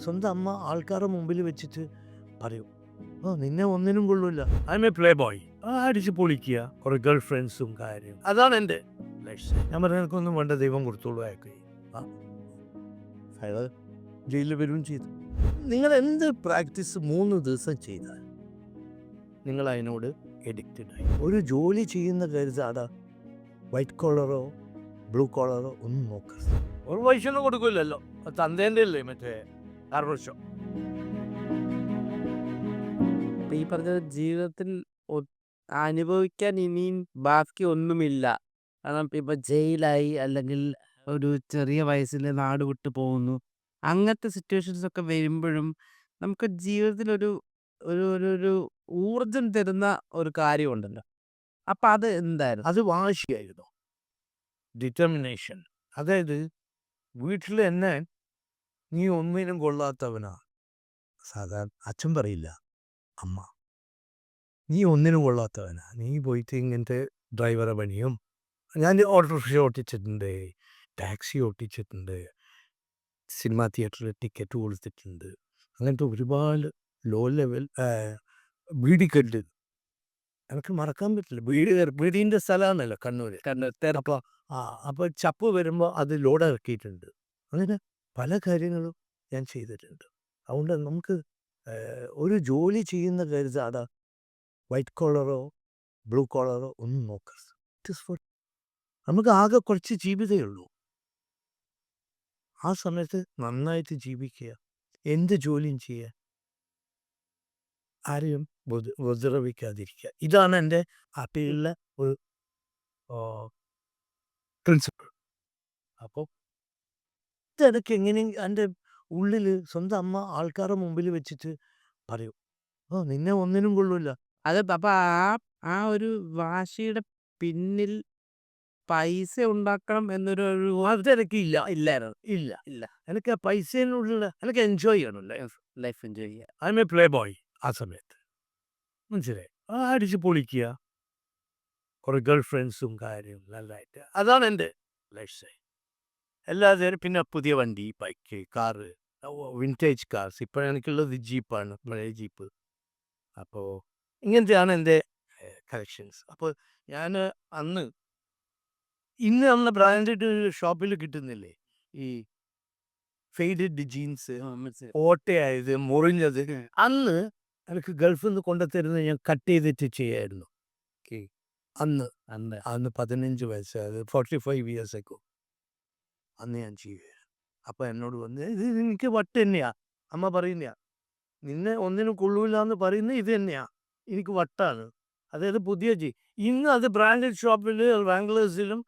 സ്വന്തം അമ്മ ആൾക്കാരുടെ മുമ്പിൽ വെച്ചിട്ട് പറയും ഓ നിന്നെ ഒന്നിനും കൊള്ളൂല. I M a playboy അടിച്ച് പൊളിക്കുക കുറെ ഗേൾ ഫ്രണ്ട്സും കാര്യം. അതാണ് എന്റെ ഞാൻ പറഞ്ഞ എനിക്കൊന്നും വേണ്ട ദൈവം കൊടുത്തോളൂ അയാൾക്ക്. അയാൾ ജയിലിൽ വരും ചെയ്തു. നിങ്ങൾ എന്ത് പ്രാക്ടീസ് മൂന്ന് ദിവസം ചെയ്താൽ നിങ്ങൾ അതിനോട് എഡിക്റ്റഡ് ആയി? ഒരു ജോലി ചെയ്യുന്ന കരുതാട വൈറ്റ് കോളറോ ബ്ലൂ കോളറോ ഒന്നും നോക്കരുത്. ഒരു പൈസ കൊടുക്കില്ലല്ലോ. തന്തേന്റെ അല്ലേ മറ്റേ? കാർബോഷോ ഇപ്പൊ ഈ പറഞ്ഞ ജീവിതത്തിൽ അനുഭവിക്കാൻ ഇനിയും ബാക്കി ഒന്നുമില്ല. കാരണം ഇപ്പൊ ജയിലായി അല്ലെങ്കിൽ ഒരു ചെറിയ വയസ്സിൽ നാട് വിട്ടു പോകുന്നു. അങ്ങനത്തെ സിറ്റുവേഷൻസ് ഒക്കെ വരുമ്പോഴും നമുക്ക് ജീവിതത്തിൽ ഒരു ഒരു ഒരു ഒരു ഊർജം തരുന്ന ഒരു കാര്യമുണ്ടല്ലോ. അപ്പൊ അത് എന്തായിരുന്നു? അത് വാശിയായിരുന്നു. ഡിറ്റർമിനേഷൻ അതായത് വീട്ടിൽ എന്നെ നീ ഒന്നിനും കൊള്ളാത്തവനാ. സാധാരണ അച്ഛൻ പറയില്ല. അമ്മ. നീ ഒന്നിനും കൊള്ളാത്തവനാ. നീ പോയിട്ട് ഇങ്ങനത്തെ ഡ്രൈവറെ പണിയും ഞാൻ ഓട്ടോറിക്ഷ ഓട്ടിച്ചിട്ടുണ്ട് ടാക്സി ഓട്ടിച്ചിട്ടുണ്ട് സിനിമാ തിയേറ്ററിൽ ടിക്കറ്റ് കൊടുത്തിട്ടുണ്ട്. അങ്ങനത്തെ ഒരുപാട് ലോ ലെവൽ ബീഡിക്കല്ല് എനിക്ക് മറക്കാൻ പറ്റില്ല. ബീഡി ബീഡീന്റെ സ്ഥലമാണല്ലോ കണ്ണൂർ കണ്ണൂർ തേരപ്പ ആ അപ്പോൾ ചപ്പ് വരുമ്പോൾ അത് ലോഡ് ഇറക്കിയിട്ടുണ്ട് അങ്ങനെ പല കാര്യങ്ങളും ഞാൻ ചെയ്തിട്ടുണ്ട്. അതുകൊണ്ട് നമുക്ക് ഒരു ജോലി ചെയ്യുന്ന കരുതാടാ വൈറ്റ് കോളറോ ബ്ലൂ കോളറോ ഒന്നും നോക്കരുത്. ഇറ്റ് ഇസ് for- നമുക്ക് ആകെ കുറച്ച് ജീവിതമേ ഉള്ളൂ. ആ സമയത്ത് നന്നായിട്ട് ജീവിക്കുക എന്ത് ജോലിയും ചെയ്യുക ആരെയും ഉപദ്ര- ഉപദ്രവിക്കാതിരിക്കുക. ഇതാണ് എന്റെ അപ്പീലിലെ ഒരു പ്രിൻസിപ്പിൾ അപ്പോൾ ഇതെനിക്ക് എങ്ങനെ എന്റെ ഉള്ളിൽ സ്വന്തം അമ്മ ആൾക്കാരുടെ മുമ്പിൽ വെച്ചിട്ട് പറയും ഓ നിന്നെ ഒന്നിനും കൊള്ളൂല. അത് അപ്പൊ ആ ആ ഒരു വാശിയുടെ പിന്നിൽ പൈസ ഉണ്ടാക്കണം എന്നൊരു ഒരു അതെനിക്ക് ഇല്ല. ഇല്ലായിരുന്നു. ഇല്ല. ഇല്ല. എനിക്ക് ആ പൈസയിലുള്ള എനിക്ക് എൻജോയ് ചെയ്യണമല്ലോ ലൈഫ് എൻജോയ് ചെയ്യുക ഐ മേ പ്ലേ ബോയ് ആ സമയത്ത്. മനസ്സിലായി? ആ അടിച്ച് പൊളിക്കുക. കുറെ ഗേൾ ഫ്രണ്ട്സും കാര്യവും നല്ലതായിട്ട് അതാണ് എന്റെ ലൈഫ് സ്റ്റൈൽ അല്ലാതെ പിന്നെ പുതിയ വണ്ടി ബൈക്ക് കാറ് വിന്റേജ് കാർസ്. ഇപ്പോൾ എനിക്കുള്ളത് ജീപ്പാണ് പഴയ ജീപ്പ്. അപ്പോൾ ഇങ്ങനത്തെയാണ് എന്റെ കളക്ഷൻസ് അപ്പോൾ ഞാൻ അന്ന് ഇന്ന് അന്ന് ബ്രാൻഡഡ് ഷോപ്പിൽ കിട്ടുന്നില്ലേ? ഈ ഫെയ്ഡഡ് ജീൻസ് ഓട്ടയായത് മുറിഞ്ഞത്. അന്ന് എനിക്ക് ഗൾഫിൽ നിന്ന് കൊണ്ടുത്തരുന്നത് ഞാൻ കട്ട് ചെയ്തിട്ട് ചെയ്യായിരുന്നു. അന്ന്. അന്ന്. അന്ന് പതിനഞ്ച് വയസ്സ് അത് ഫോർട്ടി ഫൈവ് ഇയേഴ്സ് ഒക്കെ അന്ന് ഞാൻ ചെയ്യുകയാണ് അപ്പം എന്നോട് വന്ന് ഇത് എനിക്ക് വട്ട് തന്നെയാ. അമ്മ പറയുന്ന നിന്നെ ഒന്നിനും കൊള്ളൂല എന്ന് പറയുന്നത് ഇത് തന്നെയാ. എനിക്ക് വട്ടാണ്. അതായത് പുതിയ ജി ഇന്ന് അത് ബ്രാൻഡഡ് ഷോപ്പിൽ ബാംഗ്ലേഴ്സിലും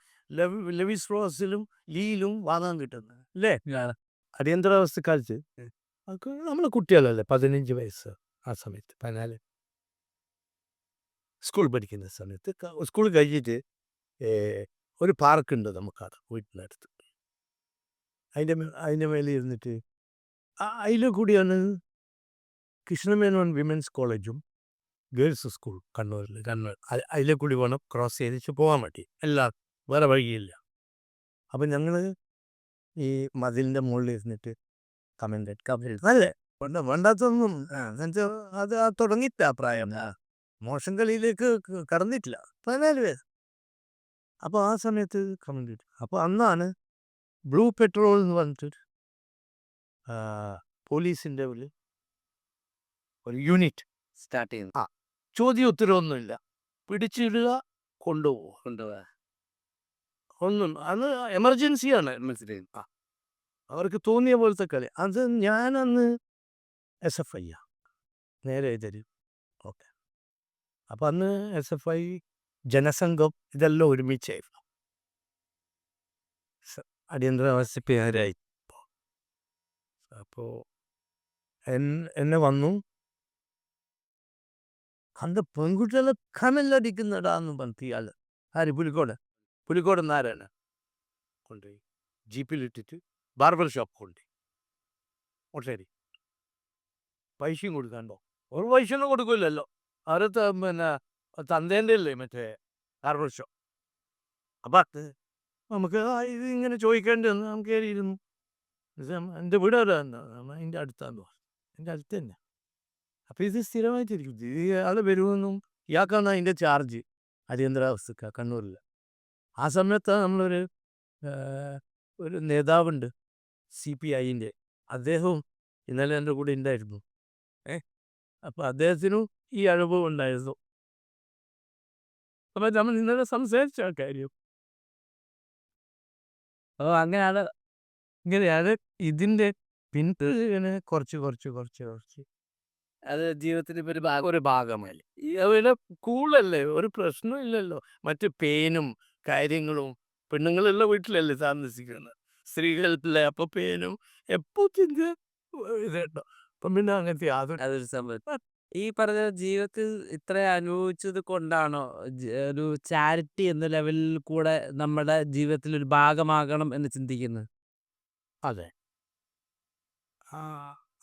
ലെവിസ് റോസിലും ലീലും വാങ്ങാൻ കിട്ടുന്നത് അല്ലേ? അടിയന്തരാവസ്ഥക്കാലത്ത് നമ്മളെ കുട്ടികളല്ലേ പതിനഞ്ച് വയസ്സ് ആ സമയത്ത് പതിനാല്. സ്കൂൾ പഠിക്കുന്ന സമയത്ത് സ്കൂൾ കഴിഞ്ഞിട്ട് ഒരു പാർക്കുണ്ട് നമുക്കത് വീട്ടിനടുത്ത് അതിന്റെ അതിന്റെ മേലെ ഇരുന്നിട്ട് അതിൽ കൂടിയാണ് കൃഷ്ണമേനോൻ വിമൻസ് കോളേജും ഗേൾസ് സ്കൂൾ കണ്ണൂരിൽ കണ്ണൂർ. അതിലെ കൂടി വേണം ക്രോസ് ചെയ്തിച്ച് പോകാൻ വേണ്ടി. എല്ലാ വേറെ വഴിയില്ല. അപ്പം ഞങ്ങൾ ഈ മതിലിന്റെ മുകളിൽ ഇരുന്നിട്ട് കമന്റ് കമന്റ് അല്ലേ? വേണ്ട വേണ്ടാത്തൊന്നും ആ, എന്നുവെച്ചാ അത് ആ പ്രായം. മോശം കളിയിലേക്ക് കടന്നിട്ടില്ല. പതിനാല് പേര്. അപ്പോൾ ആ സമയത്ത് കമന്റ് അപ്പോൾ അന്നാണ് ബ്ലൂ പെട്രോൾ എന്ന് പറഞ്ഞിട്ടൊരു ആ, പോലീസിന്റെ ഒരു ഒരു യൂണിറ്റ്. സ്റ്റാർട്ട് ചെയ്യുന്നു. ആ ചോദ്യം ഉത്തരവൊന്നുമില്ല. പിടിച്ചിടുക കൊണ്ടുപോവുക. കൊണ്ടുപോകാ ഒന്നും അത് എമർജൻസിയാണ്. എമർജൻസി. ആ അവർക്ക് തോന്നിയ പോലത്തെ കളി. അത് ഞാനന്ന് എസ് എഫ് ഐ നേരെ തരും ഓക്കെ. അപ്പം അന്ന് എസ് എഫ് ഐ ജനസംഘം ഇതെല്ലാം ഒരുമിച്ചായിരുന്നു അടിയന്തരാവസ്ഥ പേരായി അപ്പോൾ എന്നെ വന്നു. കണ്ട പെൺകുട്ടികളെ കമല്ലടിക്കുന്നടാന്ന് പറഞ്ഞ് ഇയാൾ ആര്? പുലിക്കോട്? പുലിക്കോട് നാരായണ കൊണ്ടുപോയി ജീപ്പിലിട്ടിട്ട് ബാർബർ ഷോപ്പ് കൊണ്ടുപോയി ഒട്ടേരി പൈസയും കൊടുക്കാണ്ടോ ഒരു പൈസ ഒന്നും കൊടുക്കില്ലല്ലോ അവരെ ത- പിന്നെ തന്തേന്റെ അല്ലേ മറ്റേ ബാർബർ ഷോപ്പ്? അപ്പം നമുക്ക് ഇത് ഇങ്ങനെ ചോദിക്കേണ്ടി വന്നു നമുക്ക് കയറിയിരുന്നു എന്റെ വീട് അവിടെ അതിന്റെ അടുത്താന്ന് പറഞ്ഞു. എന്റെ അടുത്ത് തന്നെ. അപ്പോൾ ഇത് സ്ഥിരമായിട്ടിരിക്കും. ഇത് ആൾ വരുമെന്നും ഇയാൾക്കാണ് അതിന്റെ ചാർജ് അടിയന്തരാവസ്ഥക്ക് കണ്ണൂരിൽ ആ സമയത്ത് നമ്മളൊരു ഒരു നേതാവുണ്ട് സി പി ഐന്റെ. അദ്ദേഹവും ഇന്നലെ എന്റെ കൂടെ ഉണ്ടായിരുന്നു ഏ അപ്പോൾ അദ്ദേഹത്തിനും ഈ അനുഭവം ഉണ്ടായിരുന്നു. അപ്പം നമ്മൾ ഇന്നലെ സംസാരിച്ച കാര്യം. ഓ അങ്ങനെയാണ് ഇങ്ങനെയാണ് ഇതിന്റെ പിന്തുണ കുറച്ച് കുറച്ച് കുറച്ച് കുറച്ച്. അത് ജീവിതത്തിന്റെ ഒരു ഭാഗം ഒരു ഭാഗമല്ലേ? ഈ അവരുടെ കൂളല്ലേ? ഒരു പ്രശ്നവും ഇല്ലല്ലോ. മറ്റ് പേനും കാര്യങ്ങളും പെണ്ണുങ്ങളുള്ള വീട്ടിലല്ലേ താമസിക്കുന്നത് സ്ത്രീകളിലെ അപ്പൊ പേനും എപ്പോ ചിന്ത ഇതേട്ടോ അപ്പം പിന്നെ അങ്ങനത്തെ യാതൊരു അതൊരു സംഭവം. ഈ പറഞ്ഞ ജീവിതത്തിൽ ഇത്ര അനുഭവിച്ചത് കൊണ്ടാണോ? ഒരു ചാരിറ്റി എന്ന ലെവലിൽ കൂടെ നമ്മുടെ ജീവിതത്തിൽ ഒരു ഭാഗമാകണം എന്ന് ചിന്തിക്കുന്നത്? അതെ. ആ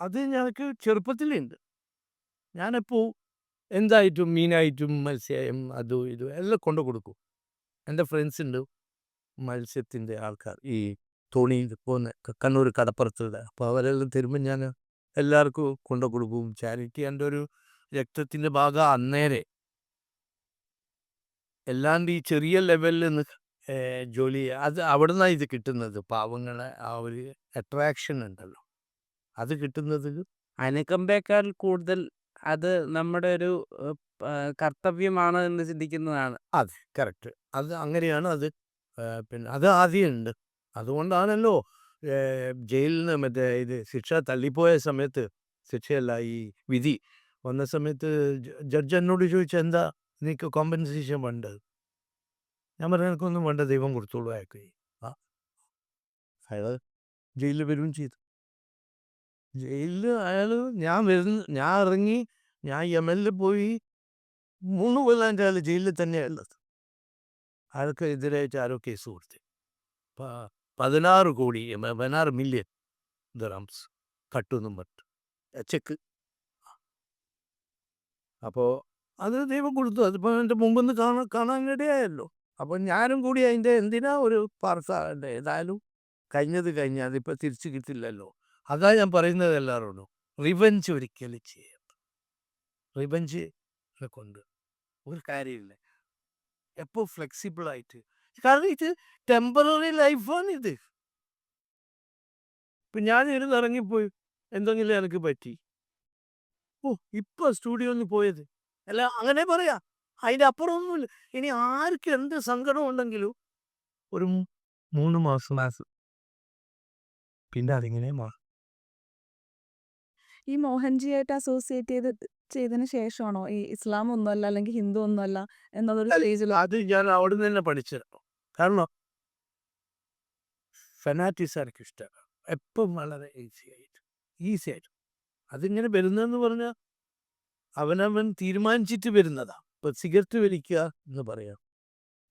അത് ഞങ്ങൾക്ക് ചെറുപ്പത്തിലുണ്ട്. ഞാനിപ്പോ എന്തായിട്ടും മീനായിട്ടും മത്സ്യം അതും ഇതും എല്ലാം കൊണ്ടു കൊടുക്കും. എന്റെ ഫ്രണ്ട്സ് ഉണ്ട് മത്സ്യത്തിന്റെ ആൾക്കാർ. ഈ തോണിയിൽ പോകുന്ന കണ്ണൂർ കടപ്പുറത്തുള്ള. അപ്പോൾ അവരെല്ലാം തരുമ്പോൾ ഞാൻ എല്ലാവർക്കും കൊണ്ടു കൊടുക്കും. ചാരിറ്റി എന്റെ ഒരു രക്തത്തിന്റെ ഭാഗം അന്നേരെ. അല്ലാണ്ട് ഈ ചെറിയ ലെവലിൽ നിന്ന് ജോലി അത് അവിടെ നിന്നാണ് ഇത് കിട്ടുന്നത്? പാവങ്ങളെ ആ ഒരു അട്രാക്ഷൻ ഉണ്ടല്ലോ. അത് കിട്ടുന്നത്? അനുകമ്പയേക്കാൾ കൂടുതൽ അത് നമ്മുടെ ഒരു കർത്തവ്യമാണ് എന്ന് ചിന്തിക്കുന്നതാണ്. അതെ കറക്റ്റ് അത് അങ്ങനെയാണ് അത് പിന്നെ അത് ആദ്യമുണ്ട് അതുകൊണ്ടാണല്ലോ ജയിലിൽ നിന്ന് മറ്റേ ഇത് ശിക്ഷ തള്ളിപ്പോയ സമയത്ത് ശിക്ഷയല്ല ഈ വിധി വന്ന സമയത്ത് ജഡ്ജ് എന്നോട് ചോദിച്ചു എന്താ നിനക്ക് കോമ്പൻസേഷൻ വേണ്ടത്? ഞാൻ പറഞ്ഞു എനിക്കൊന്നും വേണ്ട ദൈവം കൊടുത്തോളൂ അയാൾക്ക്. അയാൾ ജയിലിൽ വരും ചെയ്തു. ജയിലിൽ അയാൾ ഞാൻ വരുന്ന ഞാൻ ഇറങ്ങി ഞാൻ യമനിൽ പോയി മൂന്ന് കൊല്ലം അയാൾ ജയിലിൽ അയാൾക്ക് എതിരായിട്ട് ആരോ കേസ് കൊടുത്തു. പ- പതിനാറ് കോടി പതിനാറ് മില്യൺ ദറംസ് കട്ടുന്നും പറ്റും ചെക്ക്. അപ്പോൾ അത് ദൈവം കൊടുത്തു. അതിപ്പോൾ എന്റെ മുമ്പിൽ നിന്ന് കാണാൻ ഇടയായല്ലോ അപ്പോൾ ഞാനും കൂടി അതിന്റെ എന്തിനാ ഒരു പാർസ ഏതായാലും കഴിഞ്ഞത് കഴിഞ്ഞാൽ അതിപ്പോൾ തിരിച്ചു കിട്ടില്ലല്ലോ. അതാ ഞാൻ പറയുന്നത് എല്ലാവരോടും റിവഞ്ച് ഒരിക്കലും ചെയ്യാം റിവഞ്ച് കൊണ്ട് ഒരു കാര്യമില്ല. എപ്പോൾ ഫ്ലെക്സിബിൾ ആയിട്ട് കാരണം ഇത് ടെമ്പററി ലൈഫാണ് ഇത്. ഇപ്പം ഞാൻ ഇരുന്ന് ഇറങ്ങിപ്പോയി. എന്തെങ്കിലും എനിക്ക് പറ്റി. ഓ ഇപ്പൊ സ്റ്റുഡിയോന്ന് പോയത്. അല്ല അങ്ങനെ പറയാ. അതിന്റെ അപ്പുറം ഒന്നുമില്ല ഇനി ആർക്ക് എന്ത് സങ്കടം ഉണ്ടെങ്കിലും ഒരു മൂന്ന് മാസം മാസം. പിന്നെ അതിങ്ങനെ മാറും ഈ മോഹൻജിയായിട്ട് അസോസിയേറ്റ് ചെയ്ത് ചെയ്തതിന് ശേഷമാണോ? ഈ ഇസ്ലാം ഒന്നുമല്ല അല്ലെങ്കിൽ ഹിന്ദു ഒന്നുമല്ല എന്നതൊരു സ്റ്റേജിൽ അത് ഞാൻ അവിടെ നിന്ന് തന്നെ പഠിച്ചത്. കാരണം ഫെനാറ്റിസ് എനിക്ക് ഇഷ്ടമാണ് എപ്പം വളരെ ഈസി ആയിട്ട് ഈസി ആയിട്ട്. അതിങ്ങനെ വരുന്നതെന്ന് പറഞ്ഞാൽ അവനവൻ തീരുമാനിച്ചിട്ട് വരുന്നതാ. ഇപ്പം സിഗരറ്റ് വലിക്കുക എന്ന് പറയാം.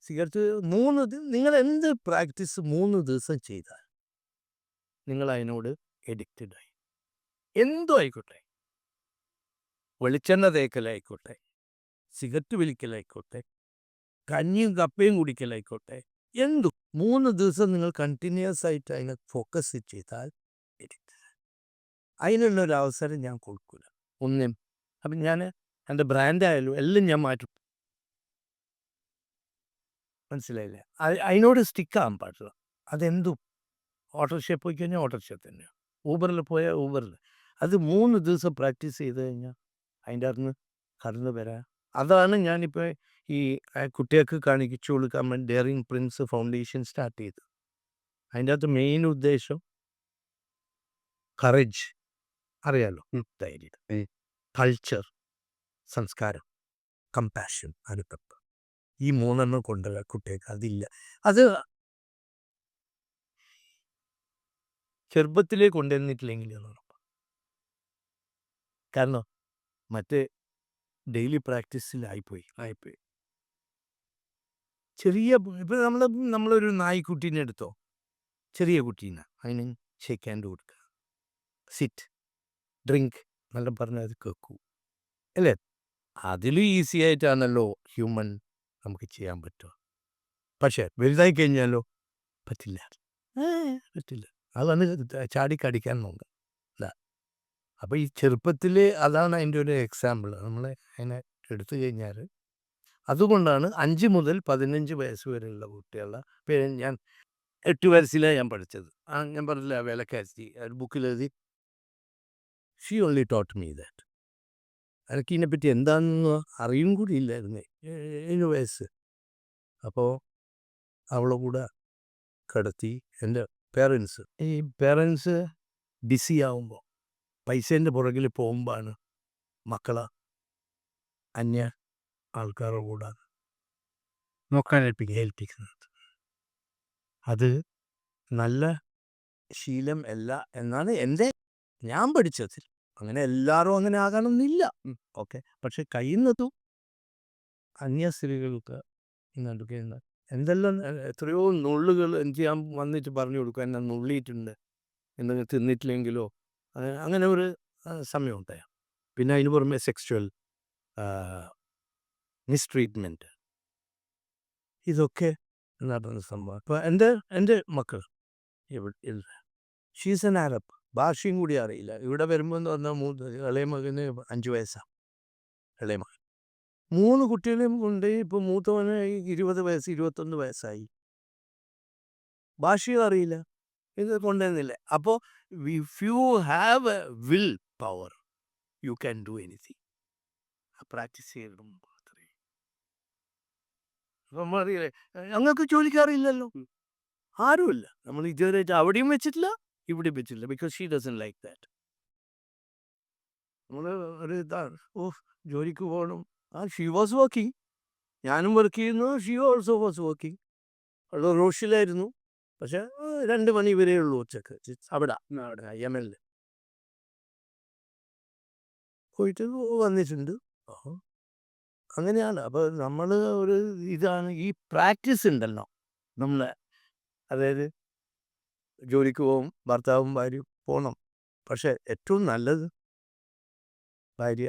സിഗരറ്റ് മൂന്ന് നിങ്ങൾ എന്ത് പ്രാക്ടീസ് മൂന്ന് ദിവസം ചെയ്താൽ നിങ്ങൾ അതിനോട് എഡിക്റ്റഡ് ആയി? എന്തോ ആയിക്കോട്ടെ. വെളിച്ചെണ്ണ തേക്കലായിക്കോട്ടെ. സിഗരറ്റ് വലിക്കലായിക്കോട്ടെ. കഞ്ഞിയും കപ്പയും കുടിക്കലായിക്കോട്ടെ. എന്തു? മൂന്ന് ദിവസം നിങ്ങൾ കണ്ടിന്യൂസ് ആയിട്ട് അതിനെ ഫോക്കസ് ചെയ്താൽ അതിനുള്ളൊരു അവസരം ഞാൻ കൊടുക്കില്ല ഒന്നും അപ്പം ഞാൻ എന്റെ ബ്രാൻഡായാലും എല്ലാം ഞാൻ മാറ്റും. മനസ്സിലായില്ലേ? അത് അതിനോട് സ്റ്റിക്കാകാൻ പാടില്ല. അതെന്തും? ഓട്ടോറിക്ഷയിൽ പോയി കഴിഞ്ഞാൽ ഓട്ടോറിക്ഷ തന്നെയാണ് ഊബറിൽ പോയാൽ ഊബറിൽ. അത് മൂന്ന് ദിവസം പ്രാക്ടീസ് ചെയ്ത് കഴിഞ്ഞാൽ അതിന്റെ അകത്ത് കടന്നു വരാം അതാണ് ഞാനിപ്പോൾ ഈ കുട്ടികൾക്ക് കാണിച്ചു കൊടുക്കാൻ വേണ്ടി ഡെയറിങ് പ്രിൻസ് ഫൗണ്ടേഷൻ സ്റ്റാർട്ട് ചെയ്തു. അതിന്റെ അകത്ത് മെയിൻ ഉദ്ദേശം കറേജ് അറിയാലോ? ധൈര്യം. കൾച്ചർ സംസ്കാരം കമ്പാഷൻ അനുകമ്പ ഈ മൂന്നെണ്ണം കൊണ്ടുള്ള കുട്ടികൾക്ക് അതില്ല. അത് ചെറുപ്പത്തിലേ കൊണ്ടുവന്നിട്ടില്ലെങ്കിൽ കാരണം മറ്റേ ഡെയിലി പ്രാക്ടീസിൽ പ്രാക്ടീസിലായിപ്പോയി ആയിപ്പോയി. ചെറിയ ഇപ്പം നമ്മൾ നമ്മളൊരു നായ്ക്കുട്ടീനെ എടുത്തോ? ചെറിയ കുട്ടീനെ. അതിന് ഷേക്ക് ഹാൻഡ് കൊടുക്കുക സിറ്റ് ഡ്രിങ്ക് എന്നെല്ലാം പറഞ്ഞാൽ അത് കേൾക്കൂ അല്ലേ? അതിലും ഈസി ആയിട്ടാണല്ലോ ഹ്യൂമൻ നമുക്ക് ചെയ്യാൻ പറ്റുക. പക്ഷേ വലുതായി കഴിഞ്ഞാലോ? പറ്റില്ല. പറ്റില്ല. അതാണ് വന്ന് ചാടി കടിക്കാൻ നോക്കുക അല്ല അപ്പോൾ ഈ ചെറുപ്പത്തിൽ അതാണ് അതിന്റെ ഒരു എക്സാമ്പിൾ നമ്മൾ അതിനെ എടുത്തു കഴിഞ്ഞാൽ അതുകൊണ്ടാണ് അഞ്ച് മുതൽ പതിനഞ്ച് വയസ്സ് വരെയുള്ള കുട്ടികളുടെ പേര് ഞാൻ എട്ട് വയസ്സിലാണ് ഞാൻ പഠിച്ചത്. ആ ഞാൻ പറഞ്ഞില്ല വേലക്കാരി ഒരു ബുക്കിൽ എഴുതി she only taught me that എനിക്ക് ഇതിനെപ്പറ്റി എന്താണെന്ന് അറിയും കൂടി ഇല്ലായിരുന്നു ഏഴ് വയസ്സ്. അപ്പോൾ അവളെ കൂടെ കിടത്തി എന്റെ പേരൻസ് ഈ പേരൻസ് ബിസി ആവുമ്പോൾ പൈസേന്റെ പുറകിൽ പോകുമ്പോഴാണ് മക്കളെ അന്യ ആൾക്കാരുടെ കൂടെ നോക്കാൻ ഏൽപ്പിക്കുക ഏൽപ്പിക്കുന്നത് അത് നല്ല ശീലം അല്ല എന്നാണ് എന്റെ ഞാൻ പഠിച്ചതിൽ. അങ്ങനെ എല്ലാവരും അങ്ങനെ ആകണമെന്നില്ല ഓക്കെ. പക്ഷെ കഴിയുന്നതും അന്യ സ്ത്രീകൾക്ക് ഇങ്ങോട്ടൊക്കെ എന്തെല്ലാം എത്രയോ നുള്ളുകൾ എനിക്ക് ഞാൻ വന്നിട്ട് പറഞ്ഞു കൊടുക്കും. എന്നെ നുള്ളിയിട്ടുണ്ട്. എന്തെങ്കിലും തിന്നിട്ടില്ലെങ്കിലോ? അങ്ങനെ- ഒരു സമയം ഉണ്ടായ. പിന്നെ അതിന് പുറമെ സെക്സ്വൽ മിസ്ട്രീറ്റ്മെന്റ് ഇതൊക്കെ നടന്ന സംഭവം. അപ്പോൾ എന്റെ എന്റെ മക്കൾ ഇവിടെ ഷീസ് എൻ ആരബ് ഭാഷയും കൂടി അറിയില്ല. ഇവിടെ വരുമ്പോൾ എന്ന് പറഞ്ഞാൽ മൂന്ന് ഇളയ മകന് അഞ്ച് വയസ്സാണ് ഇളയ മകൻ. മൂന്ന് കുട്ടികളെയും കൊണ്ട് ഇപ്പോൾ മൂത്തവന് ഇരുപത് വയസ്സ് ഇരുപത്തൊന്ന് വയസ്സായി. ഭാഷയും അറിയില്ല. ഇത് കൊണ്ടുവന്നില്ല അപ്പോൾ if you have a will power you can do anything practice ചെയ്യണം അറിയില്ലേ ഞങ്ങൾക്ക് ജോലിക്കാറില്ലല്ലോ ആരുമില്ല. നമ്മൾ ഇതുവരെ അവിടെയും വെച്ചിട്ടില്ല ഇവിടെയും വെച്ചിട്ടില്ല because she doesn't like that നമ്മൾ ഒരു ഇതാണ് ഓ ജോലിക്ക് പോകണം. ആ ഷീ വാസ് വർക്കിംഗ് ഞാനും വർക്ക് ചെയ്യുന്നു ഷീ ഓൾസോ വാസ് വർക്കിംഗ് അവിടെ റോഷിലായിരുന്നു. പക്ഷെ രണ്ട് മണി വരെ ഉള്ളൂ ഉച്ചയ്ക്ക്. അവിടെ അവിടെ എൽ പോയിട്ട് വന്നിട്ടുണ്ട്. അങ്ങനെയാണ്. അപ്പോൾ നമ്മൾ ഒരു ഇതാണ് ഈ പ്രാക്ടീസ് ഉണ്ടല്ലോ നമ്മളെ. അതായത് ജോലിക്ക് പോകും ഭർത്താവും ഭാര്യയും പോകണം പക്ഷെ ഏറ്റവും നല്ലത് ഭാര്യ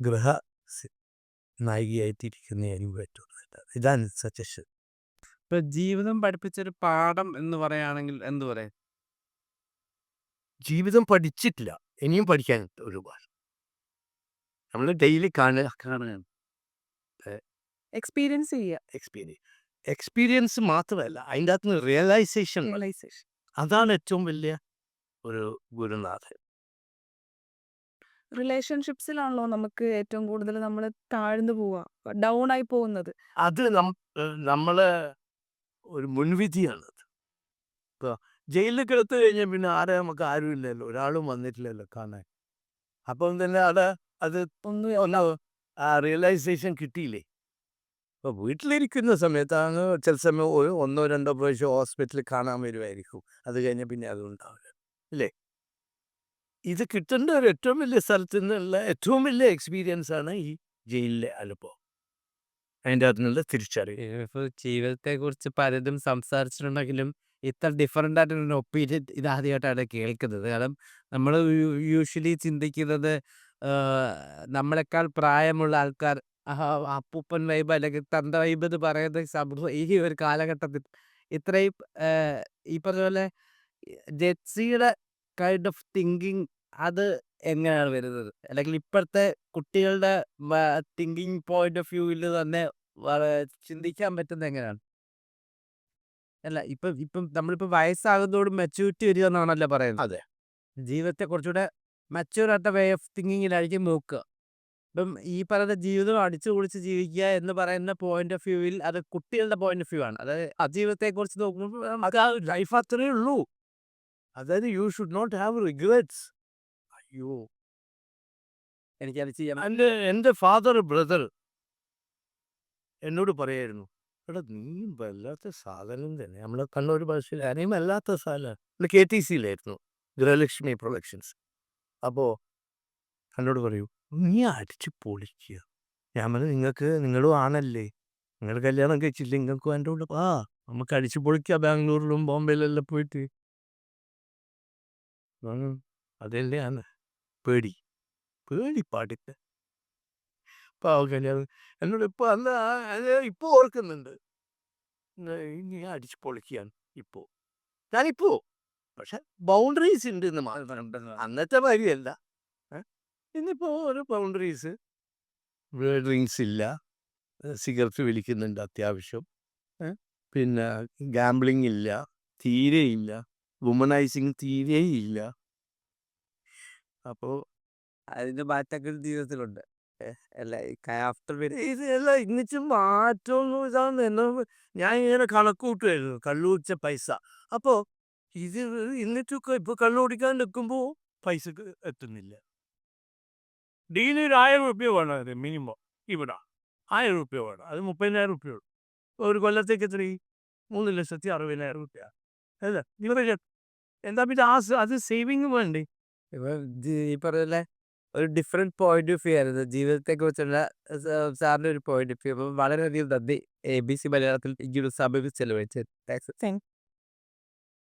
ഗ്രഹ സി- നായികയായിട്ടിരിക്കുന്നതായിരിക്കും ഏറ്റവും നല്ലത്. ഇതാണ് സജഷൻ. ഇപ്പൊ ജീവിതം പഠിപ്പിച്ചൊരു പാഠം എന്ന് പറയുകയാണെങ്കിൽ എന്ത് പറയാ ജീവിതം പഠിച്ചിട്ടില്ല. ഇനിയും പഠിക്കാൻ ഒരുപാട് നമ്മൾ ഡെയിലി കാണുക കാണുകയാണ് എക്സ്പീരിയൻസ് ചെയ്യുക എക്സ്പീരിയൻസ് എക്സ്പീരിയൻസ് മാത്രമല്ല അതിന്റെ അകത്ത് നിന്ന് റിയലൈസേഷൻ റിയലൈസേഷൻ. അതാണ് ഏറ്റവും വലിയ ഒരു ഗുരുനാഥൻ. റിലേഷൻഷിപ്സിലാണല്ലോ നമുക്ക് ഏറ്റവും കൂടുതൽ നമ്മൾ താഴ്ന്നു പോവുക ഡൗൺ ആയി പോകുന്നത്. അത് നമ്മൾ ഒരു മുൻവിധിയാണ് ഇപ്പോൾ ജയിലിൽ കിടത്തു കഴിഞ്ഞാൽ പിന്നെ ആരെ നമുക്ക് ആരും ഇല്ലല്ലോ ഒരാളും വന്നിട്ടില്ലല്ലോ കാണാൻ. അപ്പം തന്നെ അവിടെ അത് ഒന്ന് ഒന്ന് ആ റിയലൈസേഷൻ കിട്ടിയില്ലേ? അപ്പോൾ വീട്ടിലിരിക്കുന്ന സമയത്ത് അങ്ങ് ചില സമയം ഒരു ഒന്നോ രണ്ടോ പ്രാവശ്യം ഹോസ്പിറ്റലിൽ കാണാൻ വരുമായിരിക്കും അത് കഴിഞ്ഞാൽ പിന്നെ അതുണ്ടാവില്ല അല്ലേ? ഇത് കിട്ടേണ്ട ഒരു ഏറ്റവും വലിയ സ്ഥലത്ത് നിന്നുള്ള ഏറ്റവും വലിയ എക്സ്പീരിയൻസ് ആണ് ഈ ജയിലിലെ അനുഭവം. അതിന്റെ അകത്തു നിന്നുള്ള തിരിച്ചറിവ്. ഇപ്പോൾ ജീവിതത്തെ കുറിച്ച് പലതും സംസാരിച്ചിട്ടുണ്ടെങ്കിലും ഇത്ര ഡിഫറെന്റ് ആയിട്ടുള്ള ഒപ്പീനിയൻ ഇതാദ്യമായിട്ടാണ് കേൾക്കുന്നത്. കാരണം നമ്മൾ യൂഷ്വലി ചിന്തിക്കുന്നത് നമ്മളെക്കാൾ പ്രായമുള്ള ആൾക്കാർ ആഹാ, അപ്പൂപ്പൻ വൈബ് അല്ലെങ്കിൽ തന്ത വൈബ് എന്ന് പറയുന്ന സമൂഹം ഈ ഒരു കാലഘട്ടത്തിൽ ഇത്രയും ഈ പറഞ്ഞ പോലെ ജെൻസിയുടെ കൈൻഡ് ഓഫ് തിങ്കിങ് അത് എങ്ങനെയാണ് വരുന്നത്? അല്ലെങ്കിൽ ഇപ്പോഴത്തെ കുട്ടികളുടെ തിങ്കിങ് പോയിന്റ് ഓഫ് വ്യൂവിൽ തന്നെ വള- ചിന്തിക്കാൻ പറ്റുന്നത് എങ്ങനെയാണ്? അല്ല ഇപ്പം ഇപ്പം നമ്മളിപ്പോൾ വയസ്സാകുന്നതോടും മെച്ചൂരിറ്റി വരിക എന്നാണല്ലോ പറയുന്നത്. അതെ. ജീവിതത്തെ കുറച്ചുകൂടെ മെച്യൂർ വേ ഓഫ് തിങ്കിങ്ങിലായിരിക്കും നോക്കുക. ഇപ്പം ഈ പറയുന്ന ജീവിതം അടിച്ചു പൊളിച്ച് ജീവിക്കുക എന്ന് പറയുന്ന പോയിന്റ് ഓഫ് വ്യൂവിൽ അത് കുട്ടികളുടെ പോയിന്റ് ഓഫ് വ്യൂ ആണ്. അതായത് ആ ജീവിതത്തെ കുറിച്ച് നോക്കുമ്പോൾ ആ ലൈഫ് ഉള്ളൂ. അതായത് you should not have regrets അയ്യോ. എനിക്കത് ചെയ്യാം എന്റെ എന്റെ ഫാദർ ബ്രദർ എന്നോട് പറയായിരുന്നു എടാ നീ വല്ലാത്ത സാധനം തന്നെ. നമ്മളെ കണ്ണൂർ ഭാഷയിൽ അനിയും വല്ലാത്ത സാധനം കെ ടി സിയിലായിരുന്നു ഗൃഹലക്ഷ്മി പ്രൊഡക്ഷൻസ്. അപ്പോൾ എന്നോട് പറയൂ നീ അടിച്ച് പൊളിക്കുക ഞാൻ പറഞ്ഞു നിങ്ങൾക്ക് നിങ്ങളും ആണല്ലേ? നിങ്ങൾ കല്യാണം കഴിച്ചില്ലേ? നിങ്ങൾക്കും എന്റെ കൂടെ ആ നമുക്ക് അടിച്ച് പൊളിക്കുക ബാംഗ്ലൂരിലും ബോംബെയിലെല്ലാം പോയിട്ട്. അതല്ലേ ആണ് പേടി. പേടി പാടില്ല. പാവം കല്യാണം എന്നോട് ഇപ്പോൾ അന്ന് ഇപ്പോൾ ഓർക്കുന്നുണ്ട്. ഇനി അടിച്ച് പൊളിക്കുകയാണ് ഇപ്പോൾ ഞാനിപ്പോ പക്ഷെ ബൗണ്ടറീസ് ഉണ്ട് എന്ന് മാത്രം അന്നത്തെ മാതിരിയല്ല? ഇന്നിപ്പോ ഒരു ബൗണ്ടറീസ് ഡ്രിങ്ക്സ് ഇല്ല. സിഗരറ്റ് വിളിക്കുന്നുണ്ട് അത്യാവശ്യം. പിന്നെ ഗാംബ്ലിങ് ഇല്ല. തീരെ ഇല്ല. വുമനൈസിങ് തീരെ ഇല്ല. അപ്പോൾ അതിന്റെ മാറ്റങ്ങൾ ജീവിതത്തിലുണ്ട്. ഇന്നിച്ചും അല്ല ആഫ്റ്റർ ഇതല്ല ഇന്നിച്ച് മാറ്റമൊന്നും ഇതാന്ന് എന്നോ ഞാൻ ഇങ്ങനെ കണക്കൂട്ടുമായിരുന്നു കൂട്ടുമായിരുന്നു കള്ളുകുടിച്ച പൈസ. അപ്പോൾ ഇത് എന്നിട്ടൊക്കെ ഇപ്പോൾ കള്ളു കുടിക്കാൻ നിൽക്കുമ്പോൾ പൈസ എത്തുന്നില്ല. ഡെയിലി ഒരു ആയിരം റുപ്യ വേണം അത് മിനിമം ഇവിടെ. ആയിരം റുപ്യ വേണം. അത് മുപ്പതിനായിരം റുപ്യ ഉള്ളൂ. ഒരു കൊല്ലത്തേക്ക് എത്ര മൂന്ന് ലക്ഷത്തി അറുപതിനായിരം റുപ്യ. അല്ല? നിങ്ങൾ എന്താ പിന്നെ ആ അത് സേവിങ് വേണ്ടേ? ഈ പറഞ്ഞ ഒരു ഡിഫറെന്റ് പോയിന്റ് ഓഫ് വ്യൂ ആയിരുന്നു. ജീവിതത്തെ കുറിച്ചുള്ള സാറിന്റെ ഒരു പോയിന്റ് ഓഫ് വ്യൂ അപ്പം വളരെയധികം നന്ദി. എ ബി സി മലയാളത്തിൽ ഇങ്ങനെ സമയം ചെലവഴിച്ചത് താങ്ക്സ്